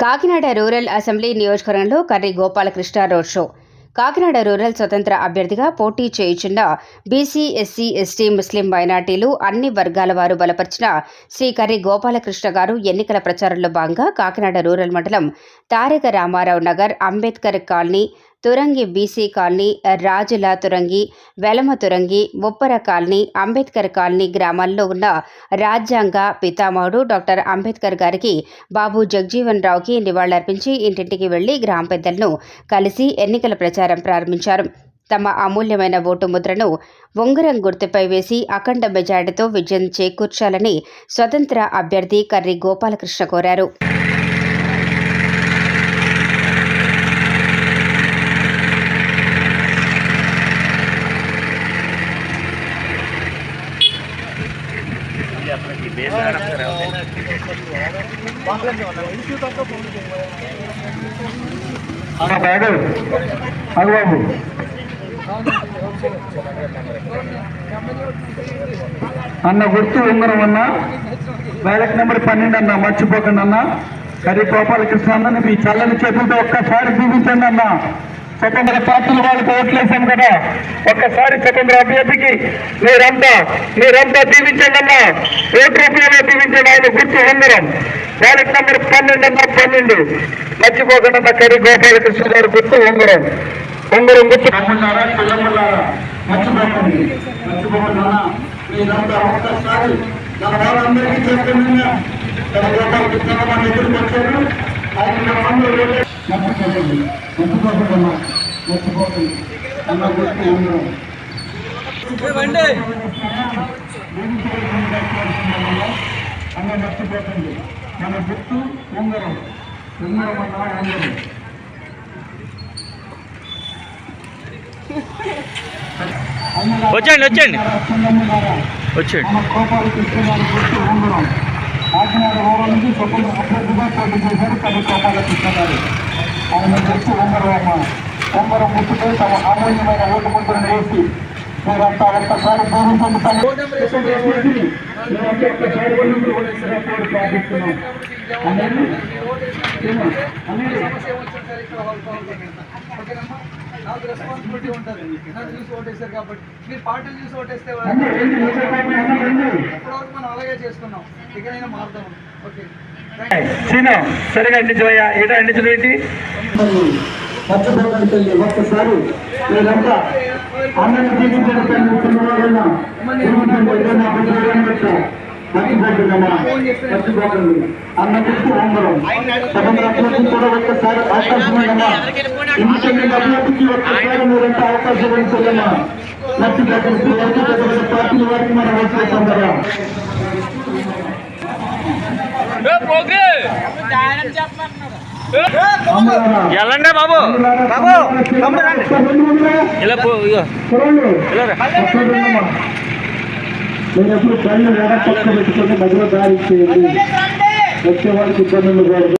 Kakinada rural assembly నియోజకవర్గంలో Karri Gopalakrishna road show. Kakinada rural స్వతంత్ర అభ్యర్థిగా పోటీ చేయుచున్న బీసీ ఎస్సీ ఎస్టీ ముస్లిం మైనార్టీలు అన్ని వర్గాల వారు బలపరిచిన శ్రీ కర్రి గోపాలకృష్ణ గారు ఎన్నికల ప్రచారంలో భాగంగా కాకినాడ రూరల్ మండలం Taraka Ramarao Nagar Ambedkar colony Turangi BC colony రాజుల తురంగి వెలమ తురంగి ముప్పర కాలనీ అంబేద్కర్ కాలనీ గ్రామాల్లో ఉన్న రాజ్యాంగ పితామహుడు డాక్టర్ అంబేద్కర్ గారికి బాబు జగజీవన్ రావుకి నివాళులర్పించి ఇంటింటికి వెళ్ళి గ్రామ పెద్దలను కలిసి ఎన్నికల ప్రచారం ప్రారంభించారు. తమ అమూల్యమైన ఓటు ముద్రను ఉంగరం గుర్తుపై వేసి అఖండ మెజార్టీతో విజయం చేకూర్చాలని స్వతంత్ర అభ్యర్థి కర్రి గోపాలకృష్ణ కోరారు. అన్న బాబు. అన్న గుర్తు ఉంగరం అన్న. బ్యాలెట్ నెంబర్ పన్నెండు అన్న మర్చిపోకండి అన్న. కరి గోపాలకృష్ణ అన్న మీ చల్లని చేతులతో ఒక్కసారి చూపించండి అన్న. స్వతంత్ర పార్టీలు వాళ్ళకి ఓట్లేసాం కదా. ఒక్కసారి స్వతంత్ర అభ్యర్థికి మీరంతా మీరంతా దీవించండి అన్న. ఓటు రూపాయలు దీవించండి ఆయన గుర్తు ఉంగరం బ్యాలెట్ నెంబర్ పన్నెండు అన్న పన్నెండు. మర్చిపోకుండా కరి గోపాలకృష్ణ గారు గుర్తు ఉంగరం ఉంగరం గుర్తు మర్చిపోకండి. మర్చిపోకుండా మీరంతా ఒక్కసారి మన వాళ్ళందరికీ చెప్పండి తన గోపాలకృష్ణ మన ఎదురుకు ఆయన మన మర్చిపోకండి మర్చిపోకుండా మర్చిపోకండి అన్న గుర్తు ఉంగరం అన్న మర్చిపోకండి మన గుర్తు ఉంగరం. ఉంగరం అన్న ఉంగరం వచ్చేయండి, వచ్చేయండి. వచ్చాడు మన కోపాలు కృష్ణగారి గుర్తు ఉంగరం. కాకినాడ ఓవర్ నుంచి స్వతంత్ర అభ్యర్థిగా పోటీ చేశారు కవి కోపాల కృష్ణ గారు ఆయన గుర్తు ఉంగరం అమ్మ ఉంగరం గుర్తుపై తమ అమూల్యమైన ఓటు ముద్రను వేసి మీరంతా ఒక్కసారి పూర్వం పొందుతాను నాకు రెస్పాన్సిబిలిటీ ఉంటుంది నన్ను చూసి ఓటేశారు కాబట్టి మీరు పార్టీలు చూసి ఓటేస్తే ఇప్పటివరకు మనం చేసుకున్నాం ఇకనైనా మారుదాం. ఓకే. సీనా సరిగా అందించవయ్యా ఏదో అందించడం ఏంటి? తల్లి ఒక్కసారి మీరంతా అన్నని జీవించడం తల్లి చిన్నవాళ్ళన్నా జీవించండి ఏదైనా అభిప్రాయం పెట్టా మర్చిపోతుందమ్మా మర్చిపోకండి. అన్న గుర్తు ఉంగరం సగం అభ్యర్థి కూడా ఒక్కసారి అవకాశమేనమ్మా ఇండిపెండెంట్ అభ్యర్థికి ఒక్కసారి మీరంతా అవకాశం మర్చిపోకండి ఎవరికి పెద్ద పార్టీల వారికి మనం వచ్చేస్తాం కదా వెళ్ళండి బాబు. బాబు ఇలా. నేను ఎప్పుడు కళ్ళు పెట్టుకుని మధ్యలో దారి ఇచ్చేయండి వచ్చే వాళ్ళకి ఇబ్బంది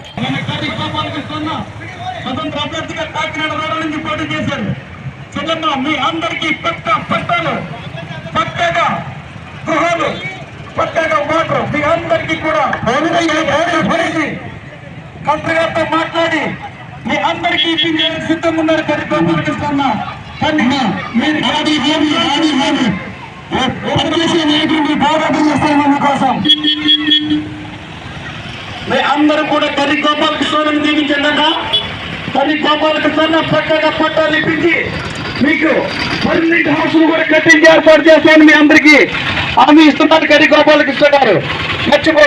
సాగిస్తారు స్వతంత్ర అభ్యర్థిగా కాకినాడ రోడ్డు నుంచి పోటీ చేశారు. చెల్లమ్మ మీ అందరికీ పక్క పట్టాలు పక్కగా గృహాలు పక్కగా వాటర్ మీ అందరికీ కూడా. పరిచి కలెక్టర్ మాట్లాడి మీ అందరికీ ఇప్పించేందుకు సిద్ధంగా ఉన్నారు కరి గోపాలకృష్ణ కానీ మీరు ఆడి హామీ ఆడి హామీ తెలుగుదేశం నాయకుడిని పోరాటం చేస్తాను మీకోసం మీ అందరూ కూడా కరి గోపాలకృష్ణని దీవించండి కరి గోపాలకృష్ణ పక్కగా పట్టాలు ఇప్పించి మీకు పర్మనెంట్ హౌస్ కూడా కట్టించి ఏర్పాటు చేస్తాను మీ అందరికీ. హామీ ఇస్తున్నారు కరి గోపాలకృష్ణ గారు. మర్చిపో